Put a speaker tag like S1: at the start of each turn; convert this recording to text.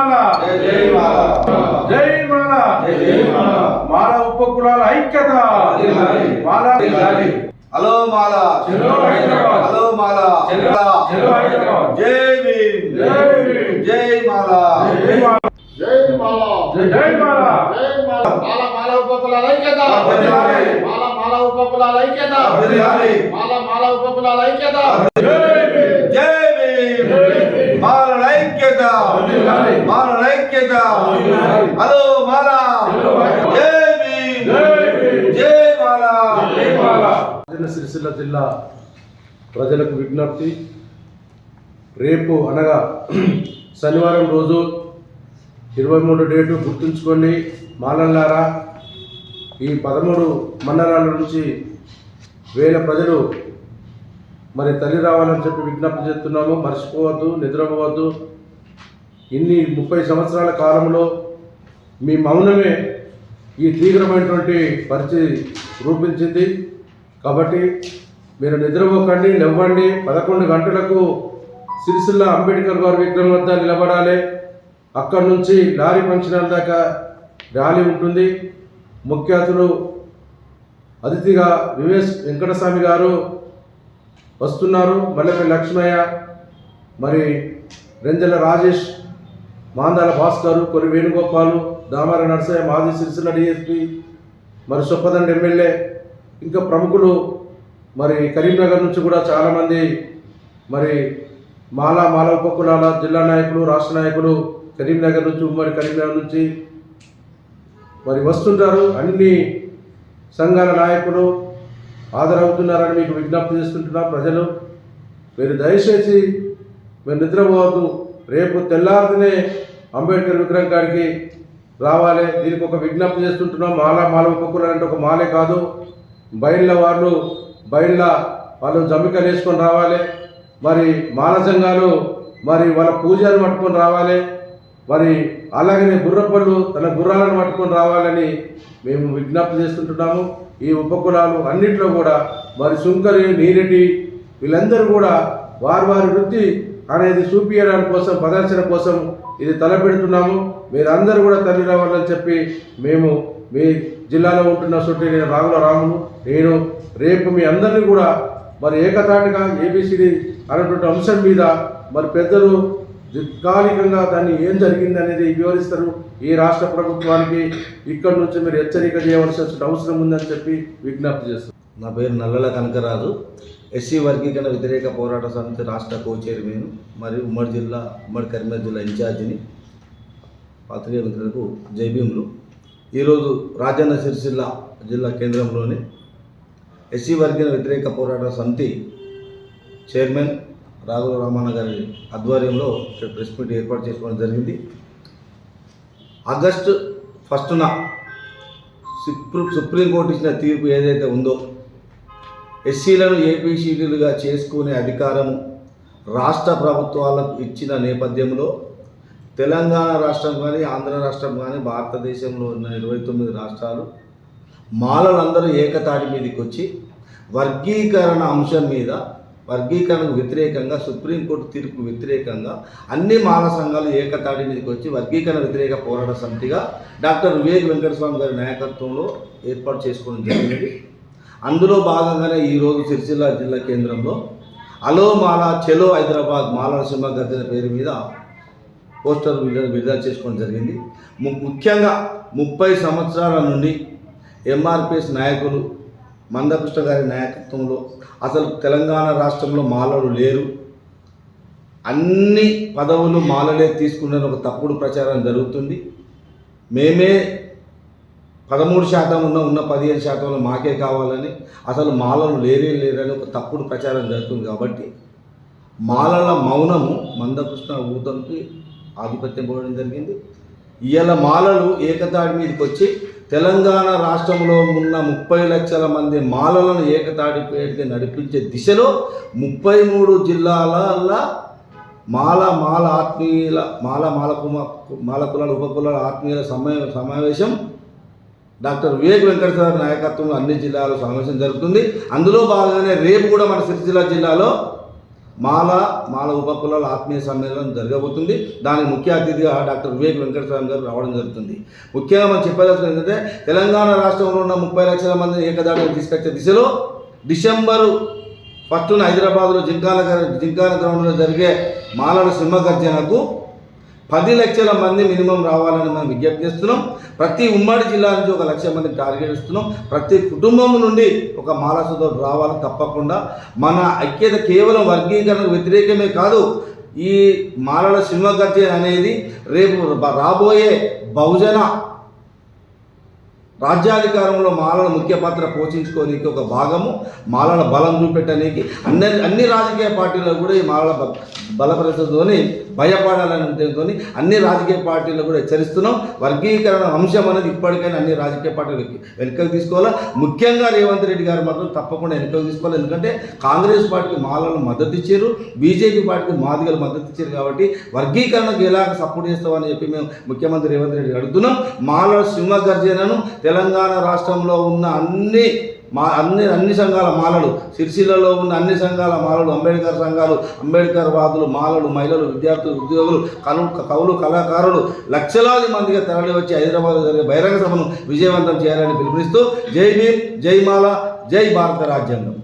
S1: మాల
S2: జై మాల
S1: మాల
S2: మాల
S1: ఉపకులాల ఐక్యత. మాల
S2: హలో మాల. హలో మాల. జై భీమ్
S1: జై
S2: మాల
S1: జై మాల
S3: జై మాల
S1: జై మాల
S3: మాల మాల మాల ఉపకులాల ఐక్యత. మాల మాల ఉపకులాల ఐక్యత. మాల మాల ఉపకులాల ఐక్యత
S1: జై భీమ్.
S2: జై భీమ్
S1: జై భీమ్.
S2: మాల ఐక్యత
S1: వర్ధిల్లాలి.
S2: మాల ఐక్యత
S1: వర్ధిల్లాలి.
S2: హలో మాల.
S1: చలో హైదరాబాద్.
S2: జై భీమ్.
S1: జై భీమ్.
S2: జై మాల.
S1: జై మాల.
S4: రాజన్న సిరిసిల్ల జిల్లా ప్రజలకు విజ్ఞప్తి. రేపు అనగా శనివారం రోజు ఇరవై మూడు డేటు గుర్తుంచుకోండి మాలల్లారా ఈ పదమూడు మండలాల నుంచి వేల ప్రజలు మరి తల్లి రావాలని చెప్పి విజ్ఞప్తి చేస్తున్నాము. మర్చిపోవద్దు నిద్రపోవద్దు. ఇన్ని ముప్పై సంవత్సరాల కాలంలో మీ మౌనమే ఈ తీవ్రమైనటువంటి పరిస్థితి రూపించింది. కాబట్టి మీరు నిద్రపోకండి నివ్వండి. పదకొండు గంటలకు సిరిసిల్ల అంబేద్కర్ గారి విగ్రహం వద్ద నిలబడాలి. అక్కడి నుంచి లారీ ఫంక్షన్ దాకా ర్యాలీ ఉంటుంది. ముఖ్య అతిథులు అతిథిగా వివేస్ వెంకటస్వామి గారు వస్తున్నారు. మల్లెపల్లి లక్ష్మయ్య మరి రెంజల రాజేష్ మాందాల భాస్కర్ కొరి వేణుగోపాలు దామర నరసయ్య మాజీ సిరిసిల్ల డిఎస్పి మరి సొప్పదండి ఎమ్మెల్యే ఇంకా ప్రముఖులు మరి కరీంనగర్ నుంచి కూడా చాలామంది మరి మాలా మాల ఉపకులాల జిల్లా నాయకులు రాష్ట్ర నాయకులు కరీంనగర్ నుంచి ఉమ్మడి కరీంనగర్ నుంచి మరి వస్తుంటారు. అన్ని సంఘాల నాయకులు హాజరవుతున్నారని మీకు విజ్ఞప్తి చేస్తుంటున్నా ప్రజలు. మీరు దయచేసి మీరు నిద్రపోవద్దు. రేపు తెల్లారితేనే అంబేద్కర్ విగ్రహం కాడికి రావాలి. దీనికి ఒక విజ్ఞప్తి చేస్తుంటున్నాం. మాల మాల ఉపకులు అంటే ఒక మాలే కాదు. బయళ్ళ వాళ్ళు బయళ్ళ వాళ్ళు జమికలు వేసుకొని రావాలి. మరి మాల సంఘాలు మరి వాళ్ళ పూజలు పట్టుకొని రావాలి. మరి అలాగనే గుర్రపళ్ళు తన గుర్రాలను పట్టుకొని రావాలని మేము విజ్ఞప్తి చేస్తుంటున్నాము. ఈ ఉపకులాలు అన్నింటిలో కూడా మరి సుంకరి నీరెడ్డి వీళ్ళందరూ కూడా వారి వారి వృత్తి అనేది చూపించడానికి కోసం ప్రదర్శన కోసం ఇది తలపెడుతున్నాము. మీరందరూ కూడా తల్లి రావాలని చెప్పి మేము మీ జిల్లాలో ఉంటున్న చుట్టూ నేను రాగుల రాములు నేను రేపు మీ అందరినీ కూడా మరి ఏకతాటిగా ఏబిసిడి అనేటువంటి అంశం మీద మరి పెద్దలు దీర్ఘకాలికంగా దాన్ని ఏం జరిగింది అనేది వివరిస్తారు. ఈ రాష్ట్ర ప్రభుత్వానికి ఇక్కడి నుంచి మీరు హెచ్చరిక చేయవలసిన అవసరం ఉందని చెప్పి విజ్ఞప్తి చేస్తారు
S5: నా పేరు నల్లల కనకరాజు. ఎస్సీ వర్గీకరణ వ్యతిరేక పోరాట సమితి రాష్ట్ర కో చైర్మన్ మరియు ఉమ్మడి జిల్లా ఉమ్మడి కరీంనగర్ జిల్లా ఇన్ఛార్జిని పాత్రికేయ మిత్రులకు జైభీములు ఈరోజు రాజన్న సిరిసిల్ల జిల్లా కేంద్రంలోని ఎస్సీ వర్గీకరణ వ్యతిరేక పోరాట సమితి చైర్మన్ రాఘవ రామన్న గారి ఆధ్వర్యంలో ఇక్కడ ప్రెస్ మీట్ ఏర్పాటు చేసుకోవడం జరిగింది. ఆగస్టు ఫస్టున సుప్రీం సుప్రీంకోర్టు ఇచ్చిన తీర్పు ఏదైతే ఉందో ఎస్సీలను ఏపీసీడీలుగా చేసుకునే అధికారము రాష్ట్ర ప్రభుత్వాలకు ఇచ్చిన నేపథ్యంలో తెలంగాణ రాష్ట్రం కానీ ఆంధ్ర రాష్ట్రం కానీ భారతదేశంలో ఉన్న ఇరవై తొమ్మిది రాష్ట్రాలు మాలలందరూ ఏకతాటి మీదకి వచ్చి వర్గీకరణ అంశం మీద వర్గీకరణకు వ్యతిరేకంగా సుప్రీంకోర్టు తీర్పు వ్యతిరేకంగా అన్ని మాల సంఘాలు ఏకతాటి మీదకి వచ్చి వర్గీకరణ వ్యతిరేక పోరాట సమితిగా డాక్టర్ వివేక్ వెంకటస్వామి గారి నాయకత్వంలో ఏర్పాటు చేసుకోవడం జరిగింది. అందులో భాగంగానే ఈరోజు సిరిసిల్ల జిల్లా కేంద్రంలో అలో మాలా చెలో హైదరాబాద్ మాల సింహ గర్జన పేరు మీద పోస్టర్ విడుదల విడుదల చేసుకోవడం జరిగింది. ము- ముఖ్యంగా ముప్పై సంవత్సరాల నుండి ఎంఆర్పిఎస్ నాయకులు మందకృష్ణ గారి నాయకత్వంలో అసలు తెలంగాణ రాష్ట్రంలో మాలలు లేరు. అన్ని పదవులు మాలలే తీసుకున్న ఒక తప్పుడు ప్రచారం జరుగుతుంది. మేమే పదమూడు శాతం ఉన్న ఉన్న పదిహేను శాతంలో మాకే కావాలని అసలు మాలలు లేరే లేరని ఒక తప్పుడు ప్రచారం జరుగుతుంది కాబట్టి మాలల మౌనము మందకృష్ణ ఊతంకి ఆధిపత్యం పోవడం జరిగింది. ఇవాళ మాలలు ఏకతాటి మీదకి వచ్చి తెలంగాణ రాష్ట్రంలో ఉన్న ముప్పై లక్షల మంది మాలలను ఏకతాటి పేరుకి నడిపించే దిశలో ముప్పై మూడు జిల్లాల మాల మాల ఆత్మీయుల మాల మాల కుమ మాల కులాల ఉపకులాల ఆత్మీయుల సమయ సమావేశం డాక్టర్ వివేక్ వెంకటేశ్వర నాయకత్వంలో అన్ని జిల్లాలో సమావేశం జరుగుతుంది. అందులో భాగంగానే రేపు కూడా మన సిరిసిల్ల జిల్లాలో మాల మాల ఉపకులాల ఆత్మీయ సమ్మేళనం జరగబోతుంది. దానికి ముఖ్య అతిథిగా డాక్టర్ వివేక్ వెంకటస్వామి గారు రావడం జరుగుతుంది. ముఖ్యంగా మనం చెప్పదలసిన ఏంటంటే తెలంగాణ రాష్ట్రంలో ఉన్న ముప్పై లక్షల మంది ఏకదాటిని తీసుకొచ్చే దిశలో డిసెంబరు ఫస్ట్ను హైదరాబాద్లో జింకాన జింకాన గ్రౌండ్లో జరిగే మాలల సింహగర్జనకు పది లక్షల మంది మినిమం రావాలని మనం విజ్ఞప్తి చేస్తున్నాం. ప్రతి ఉమ్మడి జిల్లా నుంచి ఒక లక్ష మంది టార్గెట్ ఇస్తున్నాం ప్రతి కుటుంబం నుండి ఒక మాలసతో రావాలి తప్పకుండా. మన ఐక్యత కేవలం వర్గీకరణకు వ్యతిరేకమే కాదు ఈ మాలల సింహగర్జన అనేది రేపు రాబోయే బహుజన రాజ్యాధికారంలో మాలల ముఖ్య పాత్ర పోషించుకోనికి ఒక భాగము మాలల బలం చూపెట్టడానికి అన్ని అన్ని రాజకీయ పార్టీలు కూడా ఈ మాలల బలపరిస్థితితోని భయపడాలని ఉద్దేశంతో అన్ని రాజకీయ పార్టీలు కూడా హెచ్చరిస్తున్నాం. వర్గీకరణ అంశం అనేది ఇప్పటికైనా అన్ని రాజకీయ పార్టీలు వెనుకకు తీసుకోవాలా? ముఖ్యంగా రేవంత్ రెడ్డి గారు మాత్రం తప్పకుండా వెనుకకు తీసుకోవాలి. ఎందుకంటే కాంగ్రెస్ పార్టీకి మాలలు మద్దతు ఇచ్చారు బీజేపీ పార్టీకి మాదిగలు మద్దతు ఇచ్చారు కాబట్టి వర్గీకరణకు ఎలా సపోర్ట్ చేస్తామని చెప్పి మేము ముఖ్యమంత్రి రేవంత్ రెడ్డి అడుగుతున్నాం. మాలల సింహ గర్జనను తెలంగాణ రాష్ట్రంలో ఉన్న అన్ని మా అన్ని అన్ని సంఘాల మాలలు సిరిసిల్లలో ఉన్న అన్ని సంఘాల మాలలు అంబేద్కర్ సంఘాలు అంబేద్కర్ వాదులు మాలలు మహిళలు విద్యార్థులు ఉద్యోగులు కలు కవులు కళాకారులు లక్షలాది మందిగా తరలి వచ్చి హైదరాబాద్ జరిగే బహిరంగ సభను విజయవంతం చేయాలని పిలుపునిస్తూ జై భీమ్ జై మాల జై భారత రాజ్యాంగం.